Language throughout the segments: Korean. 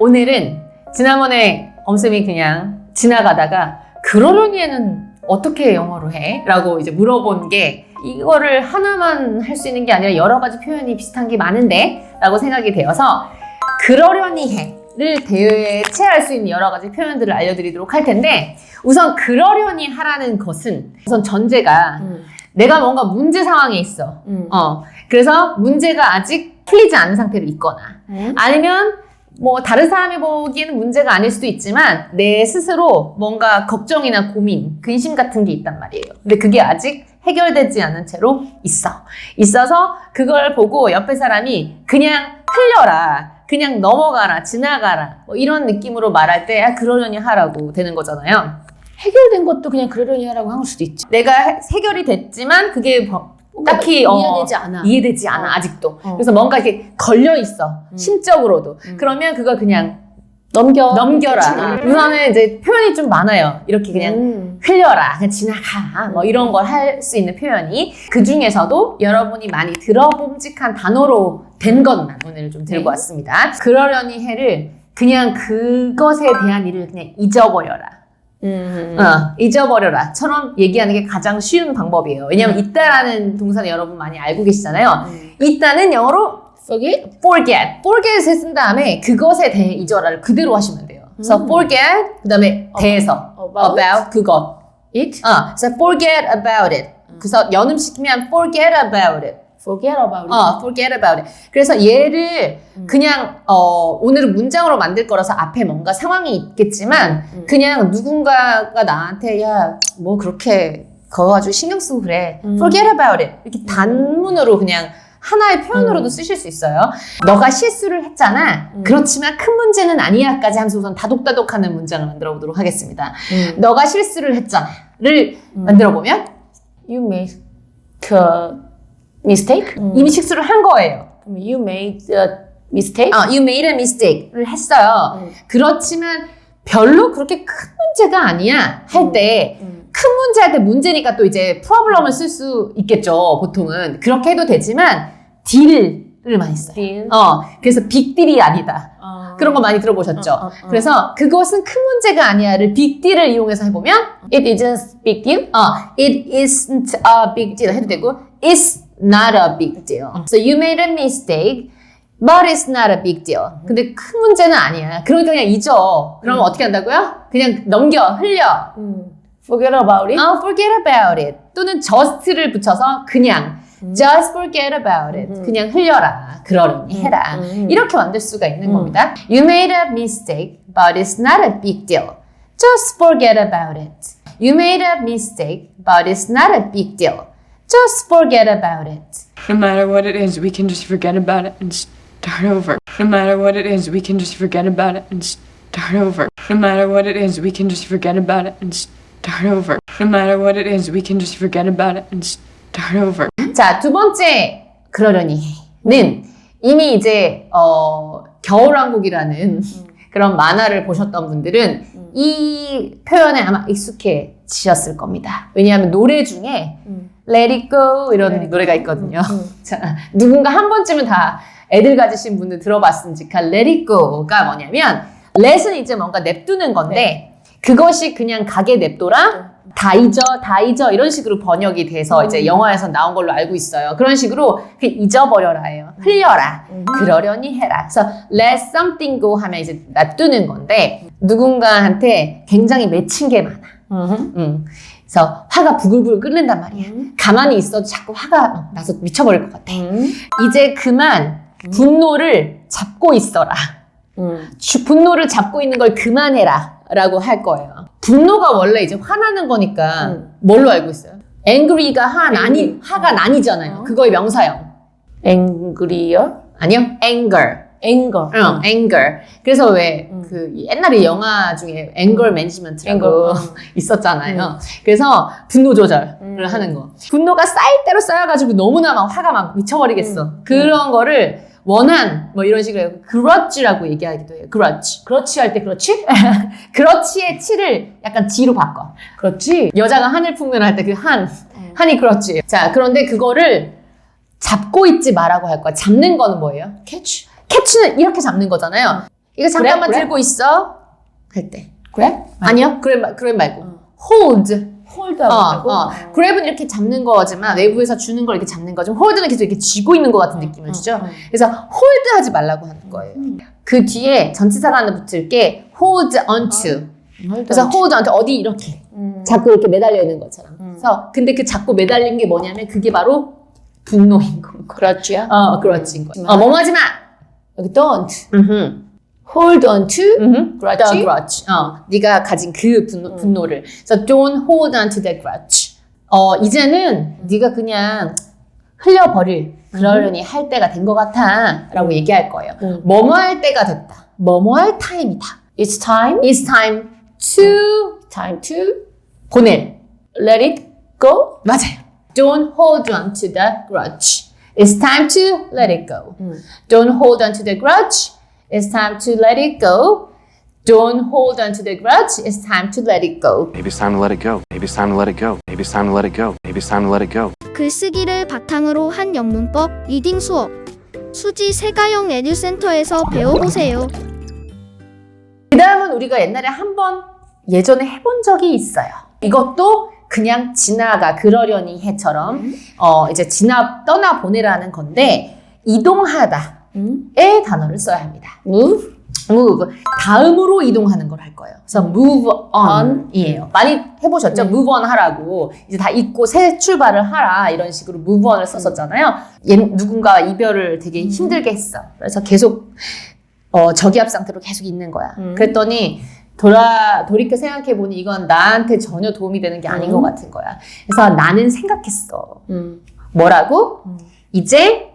오늘은 지난번에 엄쌤이 그냥 지나가다가 그러려니에는 어떻게 영어로 해? 라고 이제 물어본 게 이거를 하나만 할 수 있는 게 아니라 여러 가지 표현이 비슷한 게 많은데 라고 생각이 되어서 그러려니 해 를 대체할 수 있는 여러 가지 표현들을 알려드리도록 할 텐데 우선 그러려니 하라는 것은 우선 전제가 음. 내가 뭔가 문제 상황에 있어. 음. 어. 그래서 문제가 아직 풀리지 않은 상태로 있거나 음. 아니면 뭐 다른 사람이 보기에는 문제가 아닐 수도 있지만 내 스스로 뭔가 걱정이나 고민, 근심 같은 게 있단 말이에요. 근데 그게 아직 해결되지 않은 채로 있어. 있어서 그걸 보고 옆에 사람이 그냥 흘려라. 그냥 넘어가라, 지나가라. 뭐 이런 느낌으로 말할 때, 아, 그러려니 하라고 되는 거잖아요. 해결된 것도 그냥 그러려니 하라고 한 수도 있지. 내가 해- 해결이 됐지만 그게 뭐- 딱히 어, 이해되지 않아. 이해되지 않아 어. 아직도. 어. 그래서 뭔가 이렇게 걸려 있어 음. 심적으로도. 음. 그러면 그걸 그냥 넘겨. 넘겨라. 지나. 우선은 이제 표현이 좀 많아요. 이렇게 그냥 음. 흘려라, 그냥 지나가, 뭐 이런 걸 할 수 있는 표현이 그 중에서도 여러분이 많이 들어봄직한 단어로 된 것만 오늘 좀 들고 네. 왔습니다. 그러려니 해를 그냥 그것에 대한 일을 그냥 잊어버려라. 음. 어, 잊어버려라.처럼 얘기하는 게 가장 쉬운 방법이에요. 왜냐면 있다라는 동사는 여러분 많이 알고 계시잖아요. 음. 있다는 영어로 Forget. forget, forget을 쓴 다음에 그것에 대해 잊어라를 그대로 하시면 돼요. 그래서 음. forget 그 다음에 대해서 About. about 그것. It. 어, 그래서 forget about it. 그래서 연음시키면 forget about it. Forget about it. 어, forget about it. 그래서 얘를 음. 그냥 어, 오늘은 문장으로 만들 거라서 앞에 뭔가 상황이 있겠지만 음. 그냥 누군가가 나한테 야 뭐 그렇게 그거 가지고 신경 쓰고 그래. 음. forget about it. 이렇게 단문으로 그냥 하나의 표현으로도 음. 쓰실 수 있어요. 너가 실수를 했잖아. 음. 그렇지만 큰 문제는 아니야까지 하면서 우선 다독다독하는 문장을 만들어 보도록 하겠습니다. 음. 너가 실수를 했잖아를 음. 만들어 보면 You made a mistake. 음. 이미 실수를 한 거예요. You made a mistake. 어, you made a mistake를 했어요. 음. 그렇지만 별로 그렇게 큰 문제가 아니야 할 때 큰 음. 문제 할 때 문제니까 또 이제 프로블럼을 쓸 수 있겠죠 보통은 그렇게 해도 되지만 딜을 많이 써요. Deal. 어 그래서 빅딜이 아니다 어. 그런 거 많이 들어보셨죠? 어, 어, 어. 그래서 그것은 큰 문제가 아니야를 빅딜을 이용해서 해보면 It isn't big deal. 어, it isn't a big deal 해도 되고 it's not a big deal. So you made a mistake, but it's not a big deal. 근데 큰 문제는 아니야. 그러니까 그냥 잊어. 그러면 음. 어떻게 한다고요? 그냥 넘겨, 흘려. 음. Forget about it. 어, forget about it. 또는 just를 붙여서 그냥 just forget about it. 음. 그냥 흘려라. 그러려니 음, 해라. 음, 음. 이렇게 만들 수가 있는 음. 겁니다. You made a mistake, but it's not a big deal. Just forget about it. You made a mistake, but it's not a big deal. Just forget about it. No matter what it is, we can just forget about it and start over. No matter what it is, we can just forget about it and start over. No matter what it is, we can just forget about it and start over. No matter what it is, we can just forget about it and start over. 자, 두 번째 그러려니는 이미 이제 어, 겨울왕국이라는 그런 만화를 보셨던 분들은 음. 이 표현에 아마 익숙해지셨을 겁니다. 왜냐하면 노래 중에 음. Let It Go 이런 It 노래가 있거든요. 음. 자, 누군가 한 번쯤은 다 애들 가지신 분들 들어봤으니까 Let It Go가 뭐냐면 Let은 이제 뭔가 냅두는 건데 네. 그것이 그냥 가게 냅둬라 다 잊어 다 잊어 이런 식으로 번역이 돼서 음. 이제 영화에서 나온 걸로 알고 있어요. 그런 식으로 그 잊어버려라예요. 흘려라. 음. 그러려니 해라. 그래서 let something go 하면 이제 놔두는 건데 누군가한테 굉장히 맺힌 게 많아. 음. 음. 그래서 화가 부글부글 끓는단 말이야. 음. 가만히 있어도 자꾸 화가 나서 미쳐버릴 것 같아. 음. 이제 그만 분노를 잡고 있어라. 음. 주- 분노를 잡고 있는 걸 그만해라. 라고 할 거예요. 분노가 원래 이제 화나는 거니까 음. 뭘로 알고 있어요? angry가 화, 난이, angry. 화가 어. 난이잖아요. 어. 그거의 명사형. Angrier. 아니요? anger. Anger. 응, anger. 그래서 왜 음. 그 옛날에 영화 중에 anger management라고 Anger. 어. 있었잖아요. 그래서 분노 조절을 음. 하는 거. 분노가 쌓일 대로 쌓여가지고 너무나 막 화가 막 미쳐버리겠어. 음. 그런 거를 원한 뭐 이런 식으로 해요. 그렇지라고 얘기하기도 해요. 그렇지. 그렇지 할 때 그렇지? 그렇지의 치를 약간 지로 바꿔. 그렇지. 여자가 한을 품면 할 때 그 한, 음. 한이 그렇지. 자, 그런데 그거를 잡고 있지 말라고 할 거야. 잡는 거는 뭐예요? Catch. 캐치 는 이렇게 잡는 거잖아요. 이거 잠깐만 그래? 들고 있어. 할 때. 그래? 아니요. 그래, 마- 그래 말고. hold. 홀드하고 어, 있다고? 어. 이렇게 잡는 거지만 외부에서 주는 걸 이렇게 잡는 거지만 hold는 계속 이렇게 쥐고 있는 것 같은 느낌을 주죠. 음. 그래서 hold 하지 말라고 하는 거예요. 그 뒤에 전치사가 하나 붙을 게 hold onto. 그래서 hold onto 어디 이렇게 음. 자꾸 이렇게 매달려 있는 것처럼. 음. 그래서 근데 그 자꾸 매달린 게 뭐냐면 그게 바로 분노인 건 거야. 그렇지. 어, 그렇지. 어, 뭐뭐하지 마. Don't. 음흠. hold on to. 음흠. 그렇지. The grudge. 어, 네가 가진 그 분노, 분노를. 그래서 don't hold on to the grudge. 어, 이제는 네가 그냥 흘려버릴 그러려니 할 때가 된 것 같아. 라고 얘기할 거예요. 음. 뭐뭐 할 때가 됐다. 뭐뭐 할 타임이다. It's time. It's time to Time to 보낼. let it go. 맞아요. Don't hold on to the grudge. It's time to let it go. 음. Don't hold on to the grudge. It's time to let it go. Don't hold on to the grudge. It's time to let it go. Maybe it's time to let it go. Maybe it's time to let it go. Maybe it's time to let it go. Maybe it's time to let it go. 글쓰기를 바탕으로 한 영문법 리딩 수업 수지 세가영 에듀센터에서 배워보세요. 그 다음은 우리가 옛날에 한번 예전에 해본 적이 있어요. 이것도 그냥 지나가 그러려니 해처럼 어 이제 지나 떠나 보내라는 건데 이동하다의 음. 단어를 써야 합니다. Move. move 다음으로 이동하는 걸 할 거예요. 그래서 move on이에요. 많이 해보셨죠? move on 하라고 이제 다 잊고 새 출발을 하라 이런 식으로 move on을 썼었잖아요. 얘, 누군가 이별을 되게 힘들게 했어. 그래서 계속 어, 저기압 상태로 계속 있는 거야. 음. 그랬더니 돌아 돌이켜 생각해 보니 이건 나한테 전혀 도움이 되는 게 아닌 음. 것 같은 거야. 그래서 나는 생각했어. 음. 뭐라고? 음. 이제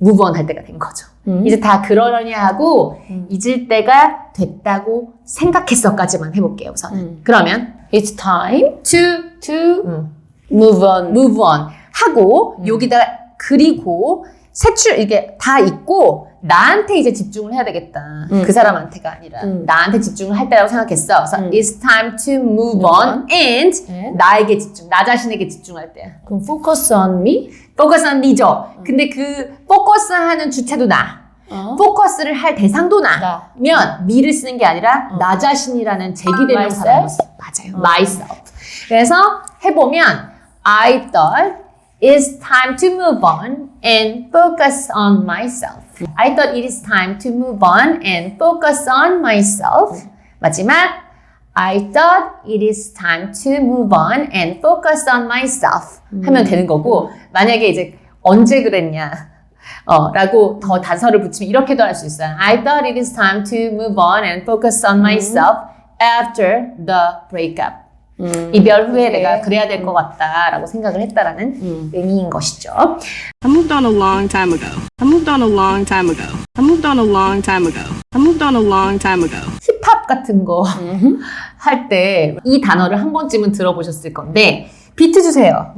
on 할 때가 된 거죠. 음. 이제 다 그러려니 하고 음. 잊을 때가 됐다고 생각했어까지만 해볼게요 우선은. 음. 그러면 It's time to to 음, move on. move on 하고 음. 여기다 그리고 세출 이게 다 있고 나한테 이제 집중을 해야 되겠다. 음. 그 사람한테가 아니라 음. 나한테 집중을 할 때라고 생각했어. 그래서 음. it's time to move, on, and And? 나에게 집중, 나 자신에게 집중할 때야. 그럼 focus on me. focus on me죠. 음. 근데 그 포커스하는 주체도 나. 어. 포커스를 할 대상도 나. 나. 면 미를 쓰는 게 아니라 어. 나 자신이라는 Myself? 맞아요. 어. myself. 그래서 해보면 I thought it's time to move on and focus on myself. I thought it is time to move on and focus on myself. 마지막 I thought it is time to move on and focus on myself 하면 되는 거고 만약에 이제 언제 그랬냐 어, 라고 더 단서를 붙이면 이렇게도 할 수 있어요. I thought it is time to move on and focus on myself after the breakup. 음. 이별 후에 오케이. 내가 그래야 될 것 같다라고 생각을 했다라는 음. 의미인 것이죠. I moved on a long time ago. I moved on a long time ago. I moved on a long time ago. I moved on a long time ago. 힙합 같은 거 할 때 이 단어를 한 번쯤은 들어보셨을 건데 비트 주세요.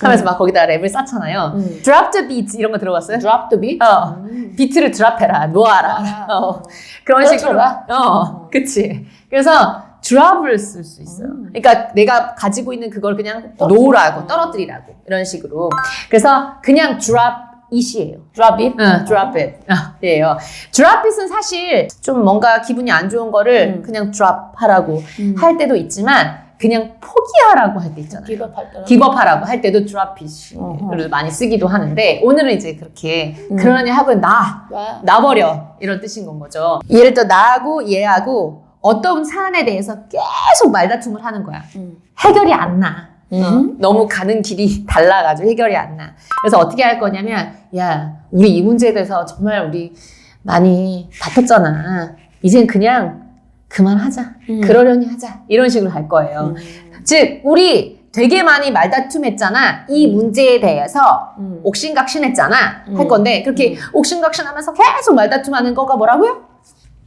하면서 막 거기다 랩을 쌓잖아요. 음. Drop the beat 이런 거 들어봤어요? Drop the beat. 어, 비트를 드랍해라, 놓아라. 놓아라. 어, 그런 식으로. 떨어뜨려라. 어, 그치. 그래서 드랍을 쓸 수 있어요. 그러니까 내가 가지고 있는 그걸 그냥. 놓으라고, 떨어뜨리라고. 이런 식으로. 그래서 그냥 drop it이에요. Drop it. 응, drop it. 아, 예요. drop it은 사실 좀 뭔가 기분이 안 좋은 거를 음. 그냥 drop 하라고 음. 할 때도 있지만 그냥 포기하라고 할 때 있잖아요. Give up 할 때는. 기법하라고 할 때도 drop it을 많이 쓰기도 하는데 오늘은 이제 그렇게 음. 그러니 하고 나 와. 놔버려 이런 뜻인 건 거죠. 예를 들어 나하고 얘하고 어떤 사안에 대해서 계속 말다툼을 하는 거야. 음. 해결이 안 나. 음. 어, 너무 가는 길이 달라가지고 해결이 안 나. 그래서 어떻게 할 거냐면 야 우리 이 문제에 대해서 정말 우리 많이 다퉜잖아. 이젠 그냥 그만하자. 음. 그러려니 하자. 이런 식으로 할 거예요. 즉 우리 되게 많이 말다툼했잖아. 이 문제에 대해서 음. 옥신각신했잖아. 할 음. 건데 그렇게 옥신각신하면서 계속 말다툼하는 거가 뭐라고요?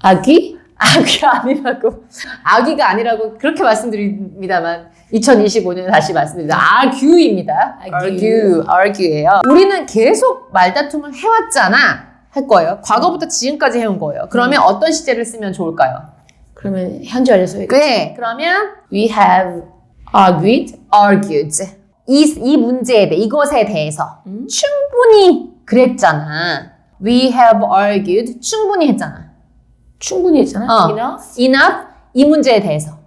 아기? 악이 아니라고 악의가 아니라고 그렇게 말씀드립니다만 2025년에 다시 말씀드립니다. argue입니다. argue, argue예요. 우리는 계속 말다툼을 해왔잖아 할 거예요. 과거부터 지금까지 해온 거예요. 그러면 어떤 시제를 쓰면 좋을까요? 그러면 현재 완료 소개. 네, 그러면 We have argued. argued 이, 이 문제에 대해 이것에 대해서 음? 충분히 그랬잖아. We have argued 충분히 했잖아. 충분히 했잖아. 어. Enough. enough 이 문제에 대해서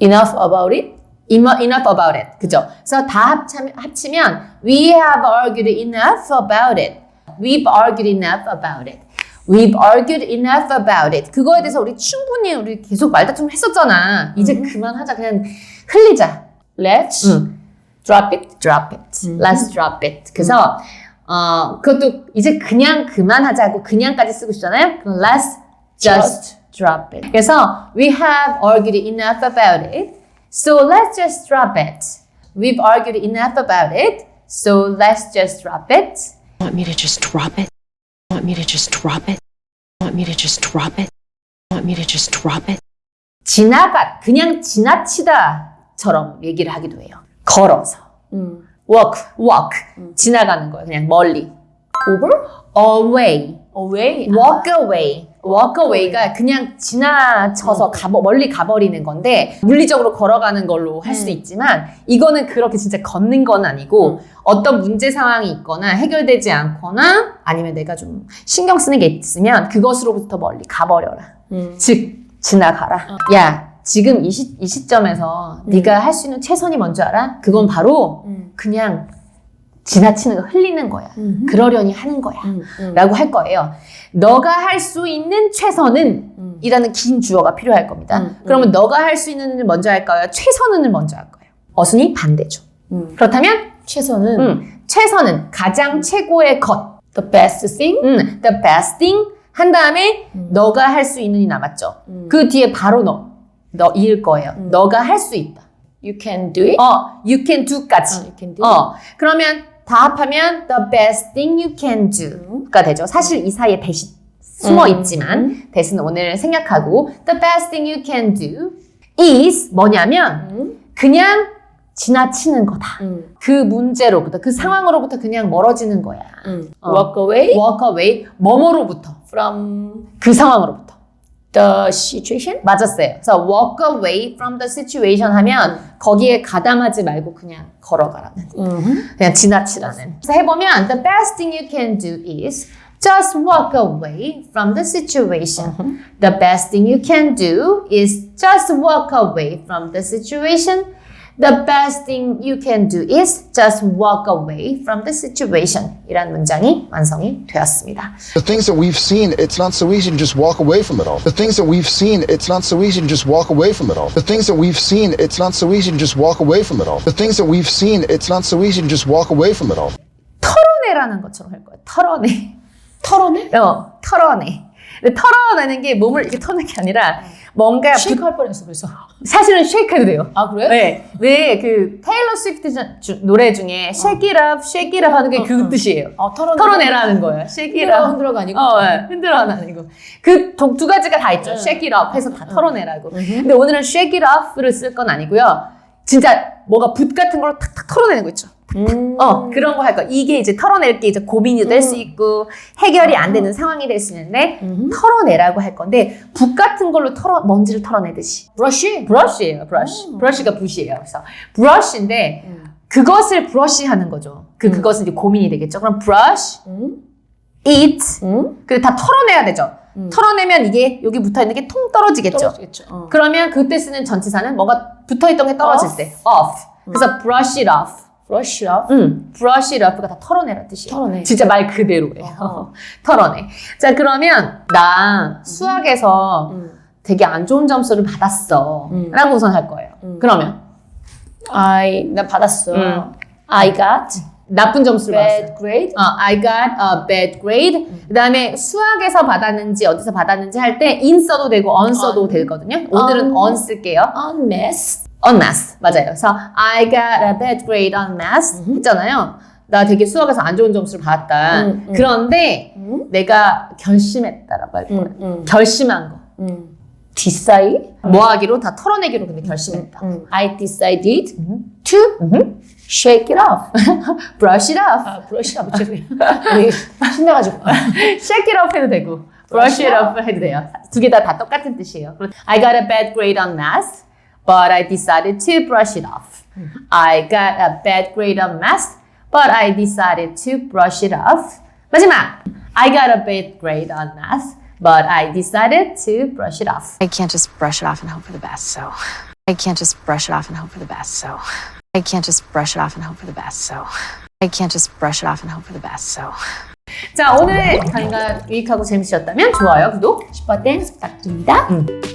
Enough about it. enough enough about it. 그죠? 그래서 다 합치면, 합치면 we have argued enough about it. We've argued enough about it. We've argued enough about it. 그거에 대해서 우리 충분히 우리 계속 말다툼 했었잖아. 이제 그만하자. 그냥 흘리자. Let's 응. drop it. drop it. Let's drop it. 그래서 어 그것도 이제 그냥 그만하자고 그냥까지 쓰고 싶잖아요. 그럼 let's just drop it. 그래서 we have argued enough about it. So let's just drop it. We've argued enough about it. So let's just drop it. Want me to just drop it? Want me to just drop it? Want me to just drop it? Want me to just drop it? 지나가 그냥 지나치다처럼 얘기를 하기도 해요. 걸어서 음. walk walk 지나가는 거예요. 그냥 멀리 Over? away Away. walk away. away가 그냥 지나쳐서 가버, 멀리 가버리는 건데 물리적으로 걸어가는 걸로 할 수도 있지만 이거는 그렇게 진짜 걷는 건 아니고 어떤 문제 상황이 있거나 해결되지 않거나 아니면 내가 좀 신경 쓰는 게 있으면 그것으로부터 멀리 가버려라. 음. 즉 지나가라. 야 지금 이, 시, 이 시점에서 네가 할 수 있는 최선이 뭔지 알아? 그건 바로 음. 그냥 지나치는 거 흘리는 거야. 음. 그러려니 하는 거야. 음. 음. 라고 할 거예요. 너가 할 수 있는 최선은 음. 이라는 긴 주어가 필요할 겁니다. 음, 음. 그러면 너가 할 수 있는을 먼저 할까요? 최선은을 먼저 할 거예요. 어순이 반대죠. 음. 그렇다면 최선은 음, 최선은 가장 최고의 것. the best thing. 음, the best thing 한 다음에 너가 할 수 있는이 남았죠. 음. 그 뒤에 바로 너. 너일 거예요. 너가 할 수 있다. You can do it. 어, you can do까지. 어, you can do. 어, 그러면 다 합하면 the best thing you can do가 되죠. 사실 이 사이에 대시 숨어 음. 있지만 대신은 오늘 생략하고 the best thing you can do is 뭐냐면 음. 그냥 지나치는 거다. 음. 그 문제로부터 그 상황으로부터 그냥 멀어지는 거야. 음. 어. Walk away walk away 뭐뭐로부터 from 그 상황으로부터 the situation. 맞았어요. 그래서 walk away from the situation 하면 거기에 가담하지 말고 그냥 걸어가라는 음. 그냥 지나치라는. 그래서 해보면 the best thing you can do is just walk away from the situation. The best thing you can do is just walk away from the situation. The best thing you can do is just walk away from the situation. 이란 문장이 완성이 되었습니다. The things that we've seen, it's not so easy to just walk away from it all. The things that we've seen, it's not so easy to just walk away from it all. The things that we've seen, it's not so easy to just walk away from it all. The things that we've seen, it's not so easy to just walk away from it all. 털어내라는 것처럼 할 거예요. 털어내. 털어내? 어, 털어내. 근데 털어내는 게 몸을 이렇게 터는 게 아니라 뭔가 쉐이크 할 뻔했어 그래서. 사실은 쉐이크해도 돼요. 아 그래? 네. 왜그 테일러 스위프트 자- 주- 노래 중에 shake it up, shake it up 하는 게그 뜻이에요. 어, 털어내. 털어내라는 거예요. shake it up. 흔들어가 아니고. 어, 네. 흔들어는 아니고. 그 두 가지가 다 있죠. shake it up 해서 다 털어내라고. 근데 오늘은 shake it off를 쓸 건 아니고요. 진짜 뭐가 붓 같은 걸로 탁탁 털어내는 거 있죠. 음. 어, 그런 거 할 거. 이게 이제 털어낼 게 이제 고민이 될 수 있고 해결이 안 되는 상황이 될 수 있는데 털어내라고 할 건데 붓 같은 걸로 털어 먼지를 털어내듯이. 브러쉬. 브러쉬예요, 브러쉬. 브러쉬가 붓이에요. 그래서 브러쉬인데 그것을 브러쉬하는 거죠. 그 그것은 이제 고민이 되겠죠. 그럼 음. eat, 음. 그다 털어내야 되죠. 털어내면 이게 여기 붙어 있는 게 통 떨어지겠죠. 떨어지겠죠. 어. 그러면 그때 쓰는 전치사는 뭔가 붙어 있던 게 떨어질 Off. 때 off. 그래서 brush it off. 브러쉬 off. 응, brush it off가 다 털어내라 뜻이에요. 털어내. 진짜 말 그대로예요. 어허. 털어내. 자, 그러면 나 수학에서 음. 되게 안 좋은 점수를 받았어. 음. 라고 우선 할 거예요. 그러면 I 나 받았어. 음. I got 나쁜 점수를 받았어요. bad grade. 어, I got a bad grade. 그 다음에 수학에서 받았는지 어디서 받았는지 할 때 in 써도 되고 on 써도 On. 되거든요. 오늘은 On. on 쓸게요. On math. On math. 맞아요. 그래서 I got a bad grade on math 했잖아요. 나 되게 수학에서 안 좋은 점수를 받았다. 음, 음. 그런데 음. 내가 결심했다라고 할 거예요. 음, 음. 결심한 거. 음. decide. 뭐 하기로 다 털어내기로 근데 결심했다. 음. I decided 음. to shake it off. brush it off. 아, 브러쉬 off. 죄송해요. 우리 신나가지고. shake it off 해도 되고 brush it off 해도 돼요. 두 개 다 다 똑같은 뜻이에요. I got a bad grade on math, but I decided to brush it off. I got a bad grade on math, but I decided to brush it off. 마지막 I got a bad grade on math, but I decided to brush it off. I can't just brush it off and hope for the best, so. I can't just brush it off and hope for the best, so. I can't just brush it off and hope for the best, so. I can't just brush it off and hope for the best, so. 자, 오늘의 강의가 유익하고 재밌으셨다면 좋아요, 구독. 슈퍼 댄스 부탁드립니다. 음.